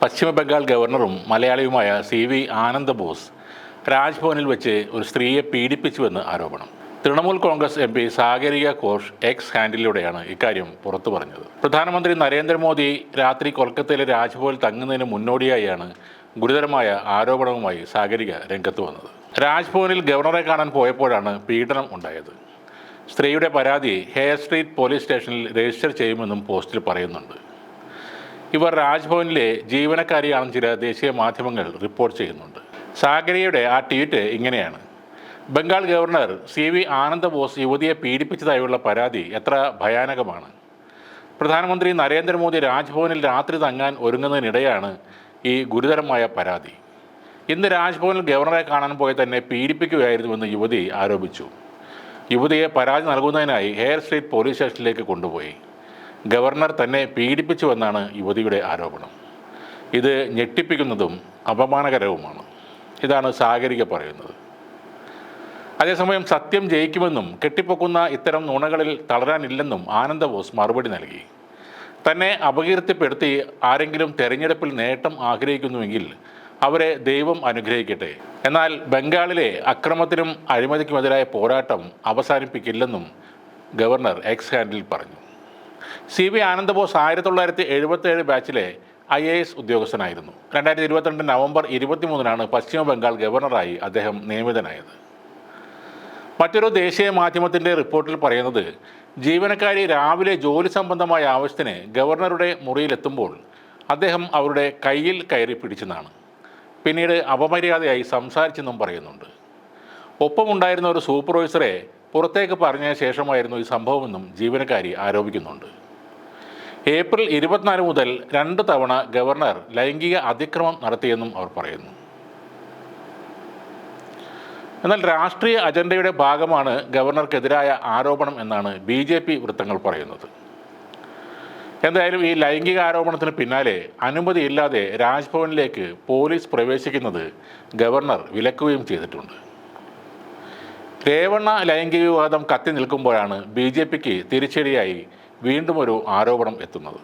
പശ്ചിമ ബംഗാൾ ഗവർണറും മലയാളിയുമായ C V Ananda Bose രാജ്ഭവനിൽ വെച്ച് ഒരു സ്ത്രീയെ പീഡിപ്പിച്ചുവെന്ന് ആരോപണം. Trinamool Congress M P Sagarika Ghosh X ഹാൻഡിലൂടെയാണ് ഇക്കാര്യം പുറത്തു പറഞ്ഞത്. പ്രധാനമന്ത്രി നരേന്ദ്രമോദി രാത്രി കൊൽക്കത്തയിലെ രാജ്ഭവനിൽ തങ്ങുന്നതിന് മുന്നോടിയായാണ് ഗുരുതരമായ ആരോപണവുമായി സാഗരിക രംഗത്ത് വന്നത്. രാജ്ഭവനിൽ ഗവർണറെ കാണാൻ പോയപ്പോഴാണ് പീഡനം ഉണ്ടായത്. സ്ത്രീയുടെ പരാതി ഹെയർ സ്ട്രീറ്റ് പോലീസ് സ്റ്റേഷനിൽ രജിസ്റ്റർ ചെയ്യുമെന്നും പോസ്റ്റിൽ പറയുന്നുണ്ട്. ഇവർ രാജ്ഭവനിലെ ജീവനക്കാരിയാണെന്ന് ചില ദേശീയ മാധ്യമങ്ങൾ റിപ്പോർട്ട് ചെയ്യുന്നുണ്ട്. സാഗരയുടെ ആ ട്വീറ്റ് ഇങ്ങനെയാണ്. Bengal governor C V Ananda Bose യുവതിയെ പീഡിപ്പിച്ചതായുള്ള പരാതി എത്ര ഭയാനകമാണ്. പ്രധാനമന്ത്രി നരേന്ദ്രമോദി രാജ്ഭവനിൽ രാത്രി തങ്ങാൻ ഒരുങ്ങുന്നതിനിടെയാണ് ഈ ഗുരുതരമായ പരാതി. ഇന്ന് രാജ്ഭവനിൽ ഗവർണറെ കാണാൻ പോയി തന്നെ പീഡിപ്പിക്കുകയായിരുന്നുവെന്ന് യുവതി ആരോപിച്ചു. യുവതിയെ പരാതി നൽകുന്നതിനായി ഹെയർ സ്ട്രീറ്റ് പോലീസ് സ്റ്റേഷനിലേക്ക് കൊണ്ടുപോയി. ഗവർണർ തന്നെ പീഡിപ്പിച്ചുവെന്നാണ് യുവതിയുടെ ആരോപണം. ഇത് ഞെട്ടിപ്പിക്കുന്നതും അപമാനകരവുമാണ്. ഇതാണ് സാഗരിക പറയുന്നത്. അതേസമയം സത്യം ജയിക്കുമെന്നും കെട്ടിപ്പൊക്കുന്ന ഇത്തരം നുണകളിൽ തളരാനില്ലെന്നും ആനന്ദബോസ് മറുപടി നൽകി. തന്നെ അപകീർത്തിപ്പെടുത്തി ആരെങ്കിലും തെരഞ്ഞെടുപ്പിൽ നേട്ടം ആഗ്രഹിക്കുന്നുവെങ്കിൽ അവരെ ദൈവം അനുഗ്രഹിക്കട്ടെ. എന്നാൽ ബംഗാളിലെ അക്രമത്തിനും അഴിമതിക്കുമെതിരായ പോരാട്ടം അവസാനിപ്പിക്കില്ലെന്നും ഗവർണർ എക്സ് ഹാൻഡിൽ പറഞ്ഞു. സി വി ആനന്ദബോസ് ആയിരത്തി തൊള്ളായിരത്തി എഴുപത്തേഴ് ബാച്ചിലെ ഐ എ എസ് ഉദ്യോഗസ്ഥനായിരുന്നു. രണ്ടായിരത്തി ഇരുപത്തിരണ്ട് നവംബർ ഇരുപത്തിമൂന്നിനാണ് പശ്ചിമ ബംഗാൾ ഗവർണറായി അദ്ദേഹം നിയമിതനായത്. മറ്റൊരു ദേശീയ മാധ്യമത്തിന്റെ റിപ്പോർട്ടിൽ പറയുന്നത് ജീവനക്കാരി രാവിലെ ജോലി സംബന്ധമായ ആവശ്യത്തിന് ഗവർണറുടെ മുറിയിലെത്തുമ്പോൾ അദ്ദേഹം അവരുടെ കയ്യിൽ കയറി പിടിച്ചെന്നാണ്. പിന്നീട് അപമര്യാദയായി സംസാരിച്ചെന്നും പറയുന്നുണ്ട്. ഒപ്പമുണ്ടായിരുന്ന ഒരു സൂപ്പർവൈസറെ പുറത്തേക്ക് പറഞ്ഞ ശേഷമായിരുന്നു ഈ സംഭവമെന്നും ജീവനക്കാരി ആരോപിക്കുന്നുണ്ട്. ഏപ്രിൽ ഇരുപത്തിനാല് മുതൽ രണ്ട് തവണ ഗവർണർ ലൈംഗിക അതിക്രമം നടത്തിയെന്നും അവർ പറയുന്നു. എന്നാൽ രാഷ്ട്രീയ അജണ്ടയുടെ ഭാഗമാണ് ഗവർണർക്കെതിരായ ആരോപണം എന്നാണ് ബി ജെ പി വൃത്തങ്ങൾ പറയുന്നത്. എന്തായാലും ഈ ലൈംഗിക ആരോപണത്തിന് പിന്നാലെ അനുമതിയില്ലാതെ രാജ്ഭവനിലേക്ക് പോലീസ് പ്രവേശിക്കുന്നത് ഗവർണർ വിലക്കുകയും ചെയ്തിട്ടുണ്ട്. രേവണ്ണ ലൈംഗിക വിവാദം കത്തി നിൽക്കുമ്പോഴാണ് ബി ജെ പിക്ക് തിരിച്ചടിയായി വീണ്ടും ഒരു ആരോപണം എത്തുന്നത്.